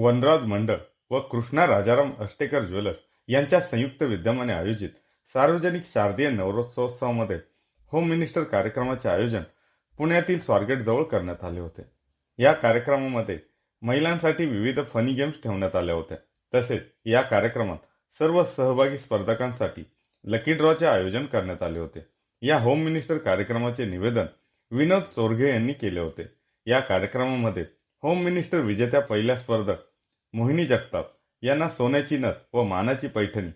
वनराज मंडळ व कृष्णा राजाराम अष्टेकर ज्वेलर्स यांच्या संयुक्त विद्यमाने आयोजित सार्वजनिक शारदीय नवरोत्सवोत्सवामध्ये होम मिनिस्टर कार्यक्रमाचे आयोजन पुण्यातील स्वारगेटजवळ करण्यात आले होते. या कार्यक्रमामध्ये महिलांसाठी विविध फनी गेम्स ठेवण्यात आल्या होत्या. तसेच या कार्यक्रमात सर्व सहभागी स्पर्धकांसाठी लकी ड्रॉचे आयोजन करण्यात आले होते. या होम मिनिस्टर कार्यक्रमाचे निवेदन विनोद चोरघे यांनी केले होते. या कार्यक्रमामध्ये होम मिनिस्टर विजेत्या पहिल्या स्पर्धक मोहिनी जगताप यांना सोन्याची नथ व मानाची पैठणी.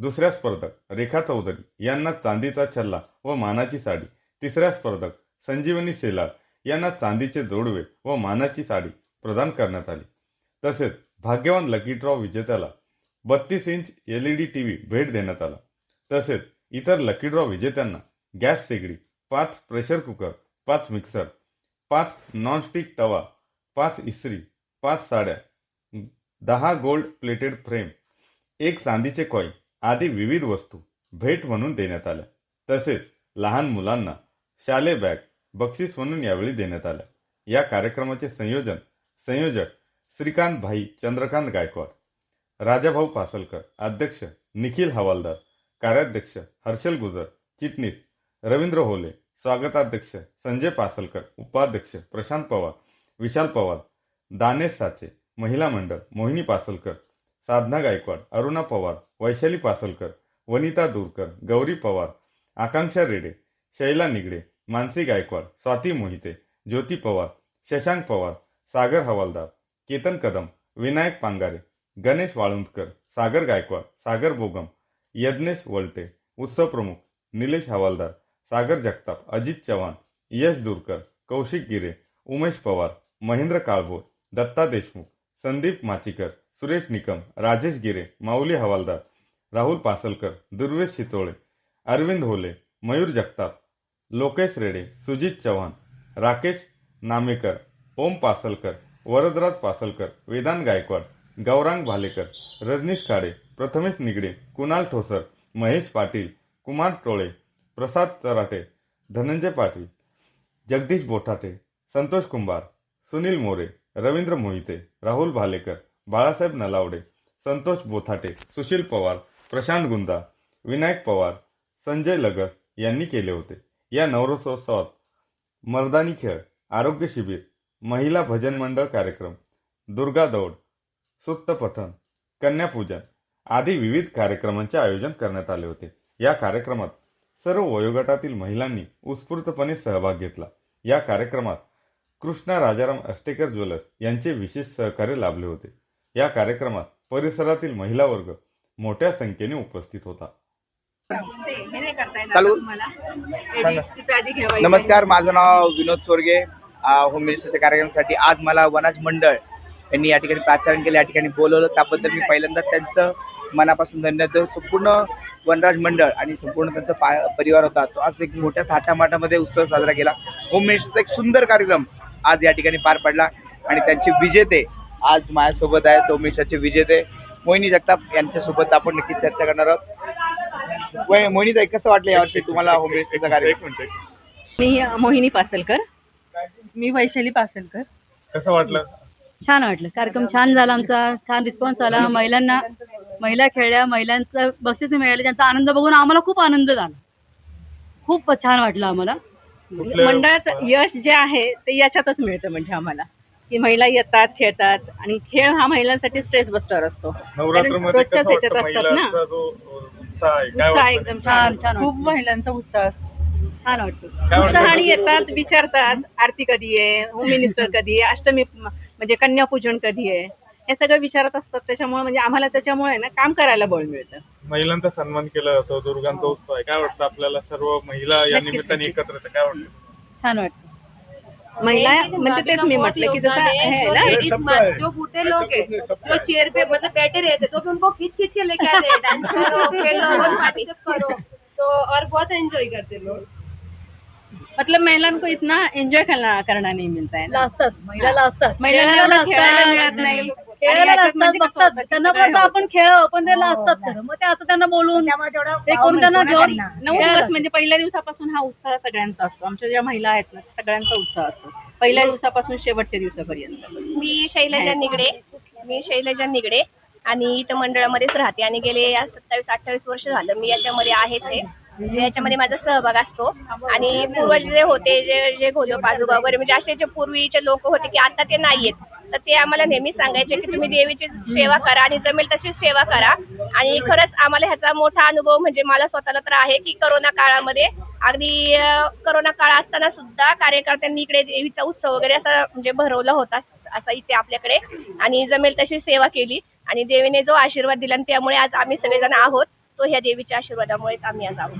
दुसऱ्या स्पर्धक रेखा चौधरी यांना चांदीचा छल्ला व मानाची साडी. तिसऱ्या स्पर्धक संजीवनी शेलार यांना चांदीचे जोडवे व मानाची साडी प्रदान करण्यात आली. तसेच भाग्यवान लकी ड्रॉ विजेत्याला बत्तीस inch L E D T V भेट देण्यात आला. तसेच इतर लकी ड्रॉ विजेत्यांना गॅस शेगडी पाच प्रेशर कुकर पाच मिक्सर पाच नॉनस्टिक तवा पाच इस्त्री पाच साड्या दहा गोल्ड प्लेटेड फ्रेम एक चांदीचे कॉईन आदी विविध वस्तू भेट म्हणून देण्यात आल्या. तसेच लहान मुलांना शाले बॅग बक्षीस म्हणून यावेळी देण्यात आल्या. या कार्यक्रमाचे संयोजन संयोजक श्रीकांत भाई चंद्रकांत गायकवाड राजाभाऊ पासलकर अध्यक्ष निखिल हवालदार कार्याध्यक्ष हर्षल गुजर चिटणीस रवींद्र होले स्वागताध्यक्ष संजय पासलकर उपाध्यक्ष प्रशांत पवार विशाल पवार दानेश साचे महिला मंडळ मोहिनी पासलकर साधना गायकवाड अरुणा पवार वैशाली पासलकर वनिता दूरकर गौरी पवार आकांक्षा रेडे शैला निगडे मानसी गायकवाड स्वाती मोहिते ज्योती पवार शशांक पवार सागर हवालदार केतन कदम विनायक पांगारे गणेश वाळुंदकर सागर गायकवाड सागर बोगम यज्ञेश वलटे उत्सव प्रमुख निलेश हवालदार सागर जगताप अजित चव्हाण यश दूरकर कौशिक गिरे उमेश पवार महेंद्र काळभोर दत्ता देशमुख संदीप माचीकर सुरेश निकम राजेश गिरे माऊली हवालदार राहुल पासलकर दुर्वेश शितोळे अरविंद होले मयूर जगताप लोकेश रेडे सुजित चव्हाण राकेश नामेकर ओम पासलकर वरदराज पासलकर वेदांत गायकवाड गौरांग भालेकर रजनीश काळे प्रथमेश निगडे कुणाल ठोसर महेश पाटील कुमार टोळे प्रसाद चराटे धनंजय पाटील जगदीश बोठाटे संतोष कुंभार सुनील मोरे रवींद्र मोहिते राहुल भालेकर बाळासाहेब नलावडे संतोष बोथाटे सुशील पवार प्रशांत गुंदा विनायक पवार संजय लगत यांनी केले होते. या नवरोत्सवात मर्दानी खेळ आरोग्य शिबिर महिला भजन मंडळ कार्यक्रम दुर्गा दौड सुत्तपठण कन्यापूजन आदी विविध कार्यक्रमांचे आयोजन करण्यात आले होते. या कार्यक्रमात सर्व वयोगटातील महिलांनी उत्स्फूर्तपणे सहभाग घेतला. या कार्यक्रमात कृष्णा राजाराम अष्टेकर ज्वेलर्स यांचे विशेष सहकार्य लाभले होते. या कार्यक्रमात परिसरातील महिला वर्ग मोठ्या संख्येने उपस्थित होता. नमस्कार माझं नाव विनोद चोरगे अ, होम मिनिस्टरच्या कार्यक्रमासाठी आज मला वनाज मंडळ यांनी या ठिकाणी प्राचारण केलं या ठिकाणी बोलवलं. त्याबद्दल मी पहिल्यांदा त्यांचं मनापासून धन्यवाद. संपूर्ण वनराज मंडळ आणि संपूर्ण त्यांचा परिवार होता. तो आज एक मोठ्या थाटामाटामध्ये उत्सव साजरा केला. होम मिनिस्टरचा एक सुंदर कार्यक्रम आज या ठिकाणी पार पडला. आणि त्यांचे विजेते आज माझ्यासोबत आहेत होम मिनिस्टरचे विजेते. मोहिनी जगताप यांच्यासोबत आपण नक्की चर्चा करणार आहोत. मोहिनीताई कसं वाटलं यावर्षी तुम्हाला होम मिनिस्टरचा कार्यक्रम? एक मिनिट मी मोहिनी पासलकर. मी वैशाली पासलकर. कसं वाटलं? छान वाटलं. कार्यक्रम छान झाला आमचा छान रिस्पॉन्स आला. महिलांना महिला खेळल्या महिलांचं बक्षीस मिळाले. त्यांचा आनंद बघून आम्हाला खूप आनंद झाला. खूप छान वाटलं आम्हाला. मंडळाचं यश जे आहे ते याच्यातच मिळतं म्हणजे आम्हाला. की महिला येतात खेळतात आणि खेळ हा महिलांसाठी स्ट्रेस बस्टर असतो. नवरात्रमध्ये रोजच्याच वाटतं असतात ना. महिलांचा जो उत्साह आहे? काय उत्साह वाटतं? एकदम छान छान खूप महिलांचा उत्साह छान वाटतो. वाटतं? उत्साहाने येतात विचारतात आरती कधी आहे होम मिनिस्टर कधी आहे अष्टमी म्हणजे कन्यापूजन कधी आहे? हे सगळं विचारत असतात त्याच्यामुळे म्हणजे आम्हाला त्याच्यामुळे ना काम करायला बळ मिळतं. महिलांचा सन्मान केला जातो दुर्गांचा उत्सव आहे. काय वाटतं आपल्याला? सर्व महिला या नक्कीच, निमित्ताने नक्कीच. एकत्र येतात. काय वाटतं? छान वाटतं. महिला म्हणजे तेच मी म्हटलं की जसं हे आहे ना लेडीज जो बूटे लोग है जो चेयर पे मतलब बैठे रहते तो फिर उनको खींच खींच के लेके आते हैं डांस करो खेलो और पार्टिसिपेट करो तो और बहुत एंजॉय करते लोग. मतलब महिलाओं को इतना एंजॉय करना करना नहीं मिलता है ना। लाजतात महिला लाजतात महिलांना खेळायला एवढं खेळायला लाजतात. मिळत नाही खेळायला म्हणजे बघतात त्यांना वाटतं आपण खेळ पण ते लाजतात खरं. मग ते असं त्यांना बोलून ते त्यांना घेऊन नऊ दिवस म्हणजे पहिल्या दिवसापासून हा उत्साह सगळ्यांचा असतो. आमच्या ज्या महिला आहेत ना सगळ्यांचा उत्साह असतो. पहिल्या दिवसापासून शेवटच्या दिवसापर्यंत. मी शैलजा निगडे. मी शैलजा निगडे. आणि इथं मंडळामध्येच राहते. आणि गेले सत्तावीस अठ्ठावीस वर्ष झालं. मी याच्यामध्ये आहे म्हणजे याच्यामध्ये माझा सहभाग असतो. आणि पूर्वज जे होते जे जे घोलोप आजोबा वगैरे म्हणजे असे जे पूर्वीचे लोक होते की आता ते नाहीयेत. तर ते आम्हाला नेहमी सांगायचे की तुम्ही देवीची सेवा करा आणि जमेल तशीच सेवा करा. आणि खरंच आम्हाला ह्याचा मोठा अनुभव म्हणजे मला स्वतःला तर आहे की करोना काळामध्ये अगदी करोना काळ असताना सुद्धा कार्यकर्त्यांनी इकडे देवीचा उत्सव वगैरे असा म्हणजे भरवला होता असा इथे आपल्याकडे. आणि जमेल तशी सेवा केली आणि देवीने जो आशीर्वाद दिला आणि त्यामुळे आज आम्ही सगळेजण आहोत तो ह्या देवीच्या आशीर्वादामुळेच आम्ही आज आहोत.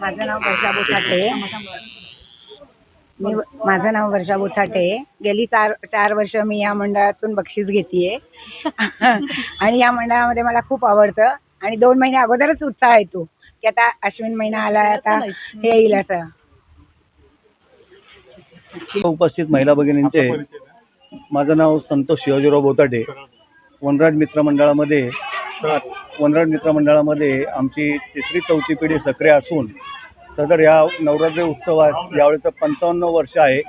माझं नाव वर्षा मी माझं नाव वर्षा बोथाटे गेली चार चार वर्ष मी या मंडळातून बक्षीस घेतीये. आणि या मंडळामध्ये मला खूप आवडतं. आणि दोन महिने अगोदरच उत्साह येतो की आता अश्विन महिना आला आता हे येईल असं. उपस्थित महिला भगिनींचे माझं नाव संतोष शिवाजीराव बोताटे वनराज मित्र मंडळामध्ये वनराज मित्र मंडळामध्ये आमची तिसरी चौथी पिढी सक्रिय असून सदर या नवरात्री उत्सवात यावेळेचं पंचावन्न वर्ष आहे.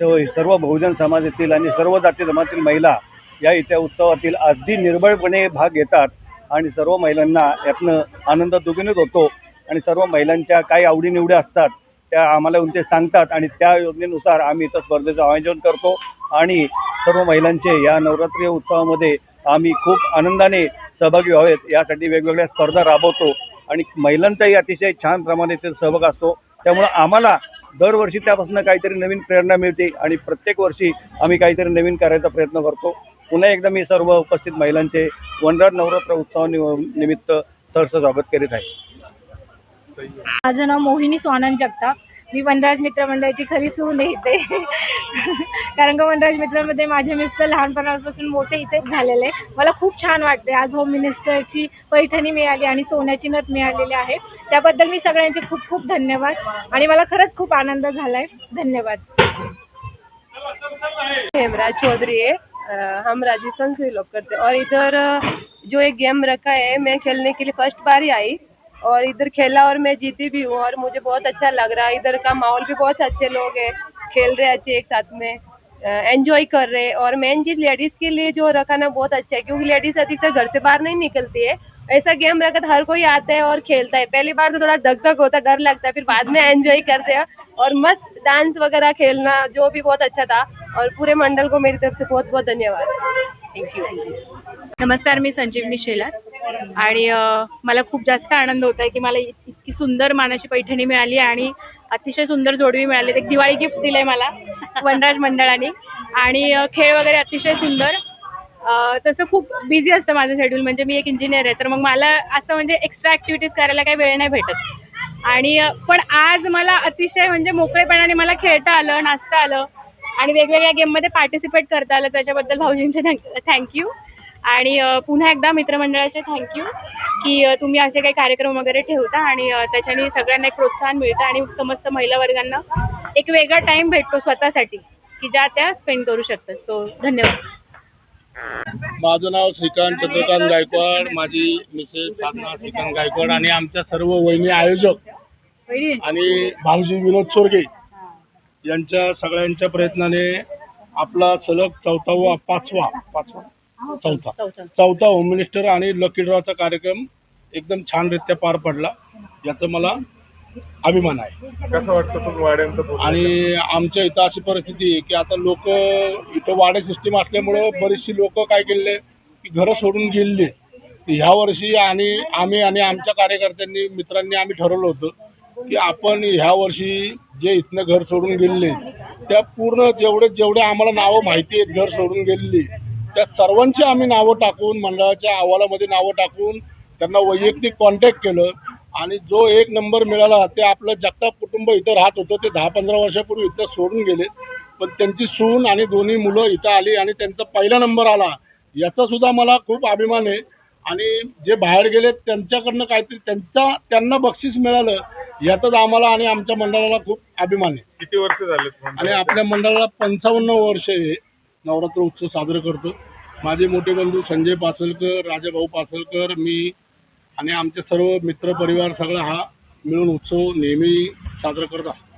तो सर्व बहुजन समाजातील आणि सर्व जाती धर्मातील महिला या इथे उत्सवातील अगदी निर्भयपणे भाग घेतात आणि सर्व महिलांना यातनं आनंद दुगणित होतो आणि सर्व महिलांच्या काही आवडीनिवडी असतात त्या आम्हाला येऊन ते सांगतात आणि त्या योजनेनुसार आम्ही इथं स्पर्धेचं आयोजन करतो आणि सर्व महिलांचे या नवरात्री उत्सवामध्ये आम्ही खूप आनंदाने सहभागी व्हावेत. यासाठी वेगवेगळ्या स्पर्धा राबवतो. आणि महिलांचाही अतिशय छान प्रमाणे ते सहभाग असतो. त्यामुळं आम्हाला दरवर्षी त्यापासून काहीतरी नवीन प्रेरणा मिळते आणि प्रत्येक वर्षी आम्ही काहीतरी नवीन करायचा प्रयत्न करतो. पुन्हा एकदा मी सर्व उपस्थित महिलांचे वनराज नवरात्र उत्सव निमित्त सहर्ष स्वागत करीत आहे. माझं नाव मोहिनी स्वानंद जगताप. मी वनराज मित्र मंडळाची खरी सून आहे इथे कारण का वनराज मित्रामध्ये माझे मिस्टर लहानपणापासून मोठे इथेच झालेले मला खूप छान वाटते आज होम मिनिस्टरची पैठणी मिळाली आणि सोन्याची नथ मिळालेली आहे. त्याबद्दल मी सगळ्यांचे खूप खूप धन्यवाद. आणि मला खरंच खूप आनंद झालाय. धन्यवाद. हेमराज चौधरी है हम राजस्थान से बिलोंग करते. हैं और इधर जो एक गेम रखा है मैं खेलने के लिए फर्स्ट बार ही आई. और इधर खेला और मैं जीती भी हूँ, और मुझे बहुत अच्छा लग रहा है। इधर का माहौल भी बहुत अच्छे लोग हैं, खेल रहे अच्छे एक साथ में एंजॉय कर रहे हैं। और मेन चीज़ लेडीज़ के लिए जो रखा ना बहुत अच्छा है, क्योंकि लेडीज़ अधिकतर घर से बाहर नहीं निकलती है। ऐसा गेम रखा हर कोई आता है और खेलता है। पहली बार तो थोड़ा धक धक होता है, डर लगता है, फिर बाद में एंजॉय करते हैं। और मस्त डांस वगैरह खेलना जो भी बहुत अच्छा था। और पूरे मंडल को मेरी तरफ़ से बहुत बहुत धन्यवाद। थैंक यू नमस्कार, मी संजीवनी शेलार। आणि मला खूप जास्त आनंद होत आहे की मला इतकी सुंदर मानाची पैठणी मिळाली आणि अतिशय सुंदर जोडवी मिळाली. एक दिवाळी गिफ्ट दिलंय मला वनराज मंडळाने. आणि खेळ वगैरे अतिशय सुंदर. तसं खूप बिझी असतं माझं शेड्यूल म्हणजे मी एक इंजिनियर आहे तर मग मला असं म्हणजे एक्स्ट्रा ऍक्टिव्हिटीज करायला काही वेळ नाही भेटत. आणि पण आज मला अतिशय म्हणजे मोकळेपणाने मला खेळता आलं नाचता आलं. आणि वेगवेगळ्या गेममध्ये पार्टिसिपेट करता आलं. त्याच्याबद्दल भाऊजींचे थँक्यू आणि पुन्हा एकदा मित्रमंडळाचे थँक्यू की तुम्ही असे काही कार्यक्रम वगैरे ठेवता आणि त्याच्याने सगळ्यांना एक प्रोत्साहन मिळतं आणि समस्त महिला वर्गांना एक वेगळा टाइम भेटतो स्वतःसाठी की ज्या त्या स्पेंड करू शकतात. सो धन्यवाद. माझं नाव श्रीकांत चंद्रकांत गायकवाड माझी मिसेस साधना श्रीकांत गायकवाड आणि आमच्या सर्व वहिनी आयोजक आणि भाऊजी विनोद सोरगे यांच्या सगळ्यांच्या प्रयत्नाने आपला सलग चौथावा पाचवा पाचवा चौथा. चौथा. होम मिनिस्टर आणि लकी ड्रॉचा कार्यक्रम एकदम छानरित्या पार पडला. याचा मला अभिमान आहे. कसं वाटतं वाड्यांचं आणि आमच्या इथं अशी परिस्थिती आहे की आता लोक इथं वाडे सिस्टीम असल्यामुळं बरीचशी लोक काय केले की घरं सोडून गेलेली ह्या वर्षी आणि आम्ही आणि आमच्या कार्यकर्त्यांनी मित्रांनी आम्ही ठरवलं होतं की आपण ह्या वर्षी जे इथनं घर सोडून गेलेले त्या पूर्ण जेवढे जेवढे आम्हाला नावं माहिती आहेत घर सोडून गेलेली त्या सर्वांची आम्ही नावं टाकून मंडळाच्या अहवालामध्ये नावं टाकून त्यांना वैयक्तिक कॉन्टॅक्ट केलं. आणि जो एक नंबर मिळाला ते आपलं जगताप कुटुंब इथं राहत होतं. ते दहा पंधरा वर्षापूर्वी इथं सोडून गेले. पण त्यांची सून आणि दोन्ही मुलं इथं आली आणि त्यांचा पहिला नंबर आला. याचा सुद्धा मला खूप अभिमान आहे. आणि जे बाहेर गेले त्यांच्याकडनं काहीतरी त्यांचा त्यांना बक्षीस मिळालं याचाच आम्हाला आणि आमच्या मंडळाला खूप अभिमान आहे. किती वर्ष झाले? आणि आपल्या मंडळाला पंचावन्न वर्ष हे नवरात्र उत्सव साजरा करतो. माझे मोठे बंधू संजय पासलकर राजाभाऊ पासलकर मी आणि आमचे सर्व मित्र परिवार सगळा हा मिळून उत्सव नेहमी साजरा करत असतो.